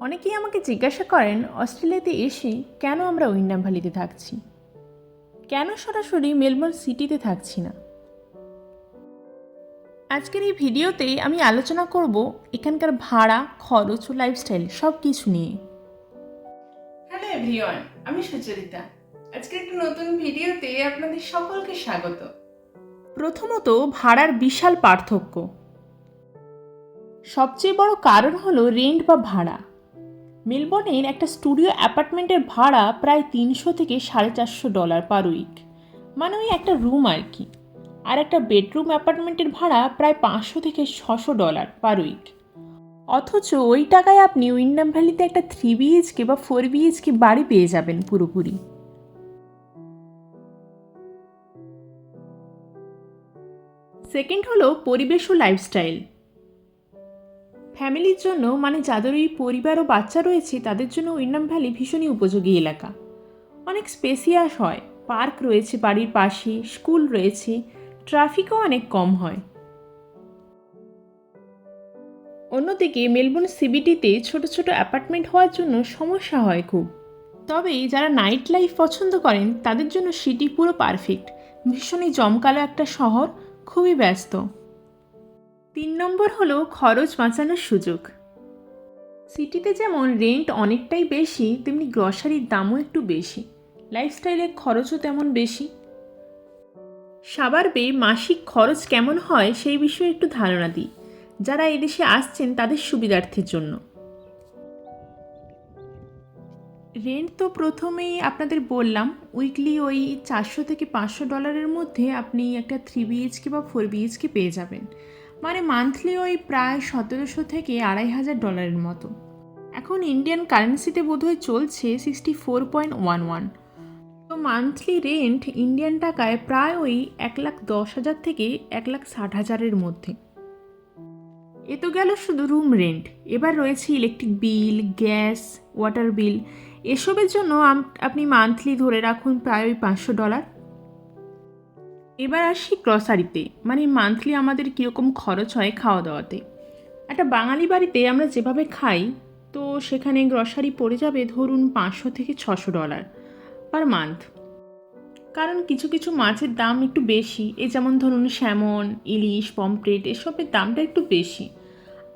অনেকেই আমাকে জিজ্ঞাসা করেন অস্ট্রেলিয়াতে এসে কেন আমরা উইন্ডাম ভ্যালিতে থাকছি? কেন সরাসরি মেলবোর্ন সিটিতে থাকছি না? আজকের এই ভিডিওতে আমি আলোচনা করব এখানকার ভাড়া খরচ ও লাইফস্টাইল সব কিছু নিয়ে। হ্যালো এভরিওয়ান আমি সুচরিতা। আজকে একটা নতুন ভিডিওতে আপনাদের সকলকে স্বাগত। প্রথমত ভাড়ার বিশাল পার্থক্য। সবচেয়ে বড় কারণ হলো রেন্ট বা ভাড়া। মেলবোর্নের একটা স্টুডিও অ্যাপার্টমেন্টের ভাড়া প্রায় তিনশো থেকে সাড়ে চারশো ডলার পার উইক। মানে ওই একটা রুম আর কি। আর একটা বেডরুম অ্যাপার্টমেন্টের ভাড়া প্রায় পাঁচশো থেকে ছশো ডলার পার উইক। অথচ ওই টাকায় আপনি উইন্ডাম ভ্যালিতে একটা থ্রি বিএইচকে বা ফোর বিএইচকে বাড়ি পেয়ে যাবেন পুরোপুরি। সেকেন্ড হলো পরিবেশ ও লাইফস্টাইল। ফ্যামিলির জন্য মানে যাদের ওই পরিবার ও বাচ্চা রয়েছে, তাদের জন্য উইন্ডাম ভ্যালি ভীষণই উপযোগী এলাকা। অনেক স্পেসিয়াস হয়, পার্ক রয়েছে বাড়ির পাশে, স্কুল রয়েছে, ট্রাফিকও অনেক কম হয়। অন্যদিকে মেলবোর্ন সিবিটিতে ছোট ছোট অ্যাপার্টমেন্ট হওয়ার জন্য সমস্যা হয় খুব। তবে যারা নাইট লাইফ পছন্দ করেন, তাদের জন্য সিটি পুরো পারফেক্ট। ভীষণই জমকালো একটা শহর, খুবই ব্যস্ত। তিন নম্বর হলো খরচ বাঁচানোর সুযোগ। সিটিতে যেমন রেন্ট অনেকটাই বেশি, তেমনি গ্রসারির দামও একটু বেশি। লাইফস্টাইলের খরচও তেমন বেশি। সাবারবে মাসিক খরচ কেমন হয় সেই বিষয়ে একটু ধারণা দিই। যারা এদেশে আসছেন তাদের সুবিধার্থের জন্য। রেন্ট তো প্রথমেই আপনাদের বললাম উইকলি ওই চারশো থেকে পাঁচশো ডলারের মধ্যে আপনি একটা থ্রি বিএইচকে বা ফোর বিএইচকে পেয়ে যাবেন। মানে মান্থলি ওই প্রায় সতেরোশো থেকে আড়াই হাজার ডলারের মতো। এখন ইন্ডিয়ান কারেন্সিতে বোধহয় চলছে sixty four point one one তো মান্থলি রেন্ট ইন্ডিয়ান টাকায় প্রায় ওই এক লাখ দশ হাজার থেকে এক লাখ ষাট হাজারের মধ্যে। এ তো গেল শুধু রুম রেন্ট এবার রয়েছে electric bill gas water bill এসবের জন্য আপনি মান্থলি ধরে রাখুন প্রায় ওই পাঁচশো ডলার এবার আসি গ্রসারিতে মানে মান্থলি আমাদের কীরকম খরচ হয় খাওয়া দাওয়াতে একটা বাঙালি বাড়িতে আমরা যেভাবে খাই, তো সেখানে গ্রসারি পড়ে যাবে ধরুন পাঁচশো থেকে ছশো ডলার পার মান্থ কারণ কিছু কিছু মাছের দাম একটু বেশি এই যেমন ধরুন স্যামন, ইলিশ পমপ্লেট এসবের দামটা একটু বেশি।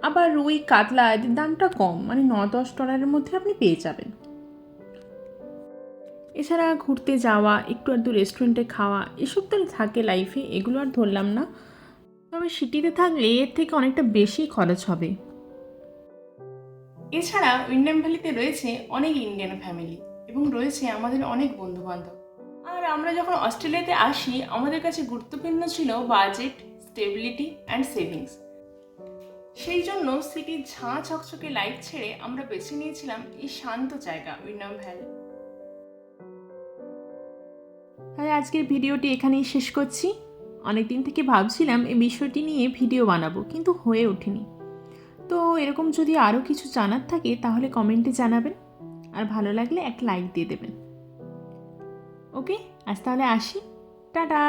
আবার রুই, কাতলা এদের দামটা কম মানে ন দশ ডলারের মধ্যে আপনি পেয়ে যাবেন। এছাড়া ঘুরতে যাওয়া, একটু আধটু রেস্টুরেন্টে খাওয়া, এসব তো থাকে লাইফে এগুলো আর ধরলাম না। তবে সিটিতে থাকলে এর থেকে অনেকটা বেশি খরচ হবে। এছাড়া উইন্ডাম ভ্যালিতে রয়েছে অনেক ইন্ডিয়ান ফ্যামিলি এবং রয়েছে আমাদের অনেক বন্ধু বান্ধব আর আমরা যখন অস্ট্রেলিয়াতে আসি, আমাদের কাছে গুরুত্বপূর্ণ ছিল বাজেট স্টেবিলিটি অ্যান্ড সেভিংস সেই জন্য সিটির ঝাঁ চকচকে লাইফ ছেড়ে আমরা বেছে নিয়েছিলাম এই শান্ত জায়গা উইন্ডাম ভ্যালি তাহলে আজকের ভিডিওটি এখানেই শেষ করছি। অনেক দিন থেকে ভাবছিলাম এই বিষয়টি নিয়ে ভিডিও বানাবো, কিন্তু হয়ে ওঠেনি। তো এরকম যদি আরও কিছু জানার থাকে, তাহলে কমেন্টে জানাবেন। আর ভালো লাগলে এক লাইক দিয়ে দেবেন। ওকে, আজ তাহলে আসি। টাটা!